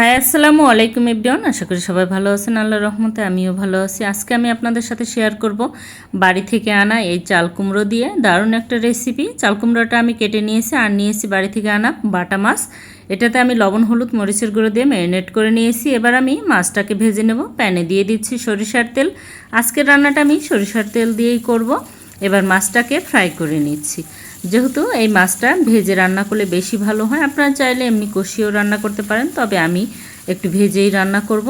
High, আসসালামু আলাইকুম everyone. আশা করি সবাই ভালো আছেন আল্লাহ রহমতে আমিও ভালো আছি। আজকে আমি আপনাদের সাথে শেয়ার করব বাড়ি থেকে আনা এই চাল কুমড়ো দিয়ে। দারুণ একটা রেসিপি চাল কুমড়োটা আমি কেটে নিয়েছি আর নিয়েছি বাড়ি থেকে আনা বাটা মাছ। এটাতে আমি লবণ, হলুদ, মরিচের গুঁড়ো দিয়ে ম্যারিনেট করে নিয়েছি। এবার আমি মাছটাকে ভেজে নেব। প্যানে দিয়ে দিচ্ছি সরিষার তেল। আজকের রান্নাটা আমি সরিষার তেল দিয়েই করব। এবার মাছটাকে ফ্রাই করে নিচ্ছি। যেহেতু এই মাছটা ভেজে রান্না করলে বেশি ভালো হয়, আপনারা চাইলে এমনি কষিয়েও রান্না করতে পারেন, তবে আমি একটু ভেজেই রান্না করব।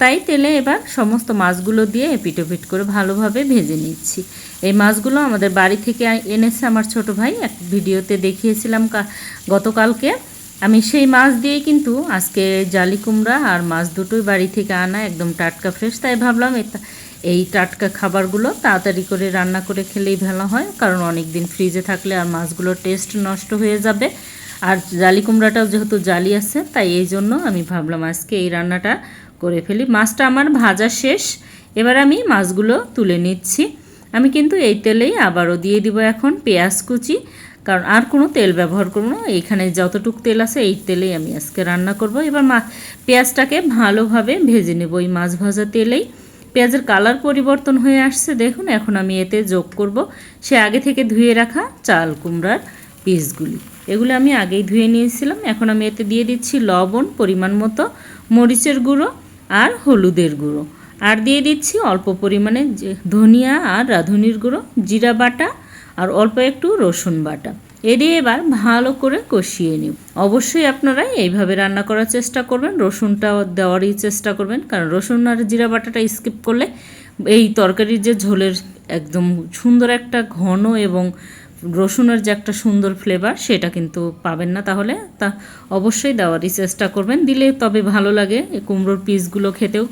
তাই তেলে এবার সমস্ত মাছগুলো দিয়ে এপিটোপিট করে ভালোভাবে ভেজে নিচ্ছি। এই মাছগুলো আমাদের বাড়ি থেকে এনেছে আমার ছোট ভাই, এক ভিডিওতে দেখিয়েছিলাম গতকালকে। আমি সেই মাছ দিয়েই কিন্তু আজকে জালি কুমড়া আর মাছ দুটোই বাড়ি থেকে আনা একদম টাটকা ফ্রেশ, তাই ভাবলাম এটা এই টাটকা খাবারগুলো তাড়াতাড়ি করে রান্না করে খেলেই ভালো হয়, কারণ অনেক দিন ফ্রিজে থাকলে আর মাছগুলোর টেস্ট নষ্ট হয়ে যাবে। আর জালি কুমড়াটাও যেহেতু জালি আছে, তাই এই জন্য আমি ভাবলাম আজকে এই রান্নাটা করে ফেলি। মাছটা আমার ভাজা শেষ, এবার আমি মাছগুলো তুলে নিচ্ছি। আমি কিন্তু এই তেলেই আবারও দিয়ে দিব এখন পেঁয়াজ কুচি, কারণ আর কোনো তেল ব্যবহার করব না। এইখানে যতটুক তেল আছে এই তেলেই আমি আজকে রান্না করব। এবার মা পেঁয়াজটাকে ভালোভাবে ভেজে নেব এই মাছ ভাজা তেলেই। পেঁয়াজের কালার পরিবর্তন হয়ে আসছে। দেখুন, এখন আমি এতে যোগ করব। সে আগে থেকে ধুয়ে রাখা চাল কুমড়ার পিসগুলি। এগুলো আমি আগেই ধুয়ে নিয়েছিলাম। এখন আমি এতে দিয়ে দিচ্ছি লবণ, পরিমাণ মতো, মরিচের গুঁড়ো আর হলুদের গুঁড়ো। আর দিয়ে দিচ্ছি অল্প পরিমাণে ধনিয়া আর রাঁধুনির গুঁড়ো, জিরা বাটা আর অল্প একটু রসুন বাটা। এ দিয়ে এবার ভালো করে কষিয়ে নিব অবশ্যই আপনারা এইভাবে রান্না করার চেষ্টা করবেন রসুনটা দেওয়ারই চেষ্টা করবেন, কারণ রসুন আর জিরা বাটাটা স্কিপ করলে এই তরকারির যে ঝোলের একদম সুন্দর একটা ঘন এবং রসুনের যে একটা সুন্দর ফ্লেভার সেটা কিন্তু পাবেন না। তাহলে তা অবশ্যই দেওয়ারই চেষ্টা করবেন। দিলে তবে ভালো লাগে, কুমড়োর পিসগুলো খেতেও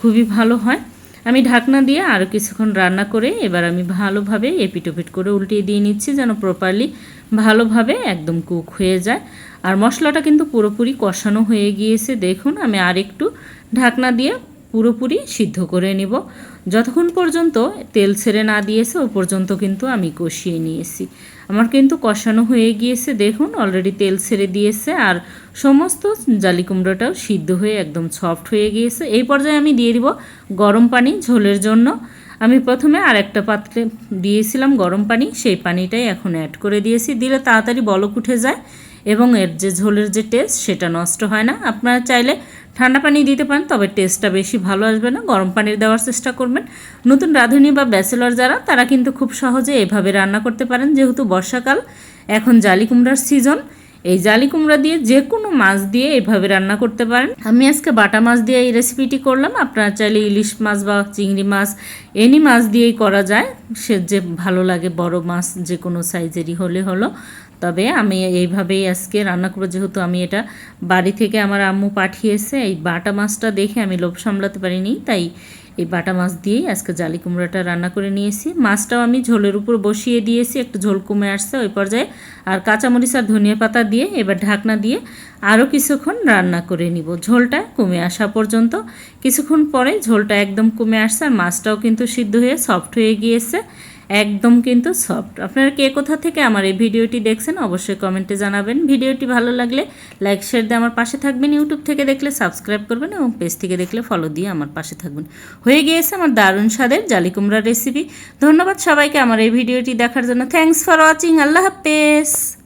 খুবই ভালো হয়। আমি ঢাকনা দিয়ে আরও কিছুক্ষণ রান্না করে এবার আমি ভালোভাবে এপিটোপিট করে উল্টিয়ে দিয়ে নিচ্ছি যেন প্রপারলি ভালোভাবে একদম কুক হয়ে যায়। আর মশলাটা কিন্তু পুরোপুরি কষানো হয়ে গিয়েছে। দেখুন, আমি আর একটু ঢাকনা দিয়ে পুরোপুরি সিদ্ধ করে নিব। যতক্ষণ পর্যন্ত তেল ছেড়ে না দিয়েছে, ও পর্যন্ত কিন্তু আমি কষিয়ে নিয়েছি। আমার কিন্তু কষানো হয়ে গিয়েছে। দেখুন অলরেডি তেল ছেড়ে দিয়েছে আর সমস্ত জালি কুমড়োটাও সিদ্ধ হয়ে একদম সফট হয়ে গিয়েছে। এই পর্যায়ে আমি দিয়ে দিব গরম পানি ঝোলের জন্য। আমি প্রথমে আর একটা পাত্রে দিয়েছিলাম গরম পানি, সেই পানিটাই এখন অ্যাড করে দিয়েছি। দিলে তাড়াতাড়ি বলক উঠে যায় এবং এর যে ঝোলের যে টেস্ট সেটা নষ্ট হয় না। আপনারা চাইলে ঠান্ডা পানি দিতে পারেন, তবে টেস্টটা বেশি ভালো আসবে না। গরম পানির দেওয়ার চেষ্টা করবেন। নতুন রাঁধুনি বা ব্যাচেলর যারা, তারা কিন্তু খুব সহজে এভাবে রান্না করতে পারেন। যেহেতু বর্ষাকাল, এখন জালি কুমড়ার সিজন এই জালি কুমড়া দিয়ে যে কোনো মাছ দিয়ে এভাবে রান্না করতে পারেন। আমি আজকে বাটা মাছ দিয়ে এই রেসিপিটি করলাম। আপনারা চাইলে ইলিশ মাছ বা চিংড়ি মাছ, এনি মাছ দিয়েই করা যায়। সে যে ভালো লাগে বড় মাছ যে কোনো সাইজেরই হলে হলো। তবে আমি এইভাবেই আজকে রান্না করব। যেহেতু আমি এটা বাড়ি থেকে আমার আম্মু পাঠিয়েছে, এই বাটা মাছটা দেখে আমি লোভ সামলাতে পারিনি, তাই এই বাটা মাছ দিয়েই আজকে জালি কুমড়াটা রান্না করে নিয়েছি। মাছটাও আমি ঝোলের উপর বসিয়ে দিয়েছি, একটু ঝোল কমে আসছে ওই পর্যায়ে। আর কাঁচামরিচ আর ধনিয়া পাতা দিয়ে, এবার ঢাকনা দিয়ে আরও কিছুক্ষণ রান্না করে নিব। ঝোলটা কমে আসা পর্যন্ত। কিছুক্ষণ পরে ঝোলটা একদম কমে আসছে আর মাছটাও কিন্তু সিদ্ধ হয়ে, সফট হয়ে গিয়েছে। একদম কিন্তু সফট। আপনারা কে কোথা থেকে আমার এই ভিডিওটি দেখছেন অবশ্যই কমেন্টে জানাবেন। ভিডিওটি ভালো লাগলে লাইক, শেয়ার দিয়ে আমার পাশে থাকবেন। ইউটিউব থেকে দেখলে সাবস্ক্রাইব করবেন এবং পেজ থেকে দেখলে ফলো দিয়ে আমার পাশে থাকবেন। হয়ে গিয়েছে আমার দারুণ স্বাদের জালি কুমড়ার রেসিপি ধন্যবাদ সবাইকে আমার এই ভিডিওটি দেখার জন্য। থ্যাংকস ফর ওয়াচিং আল্লাহ হাফেজ।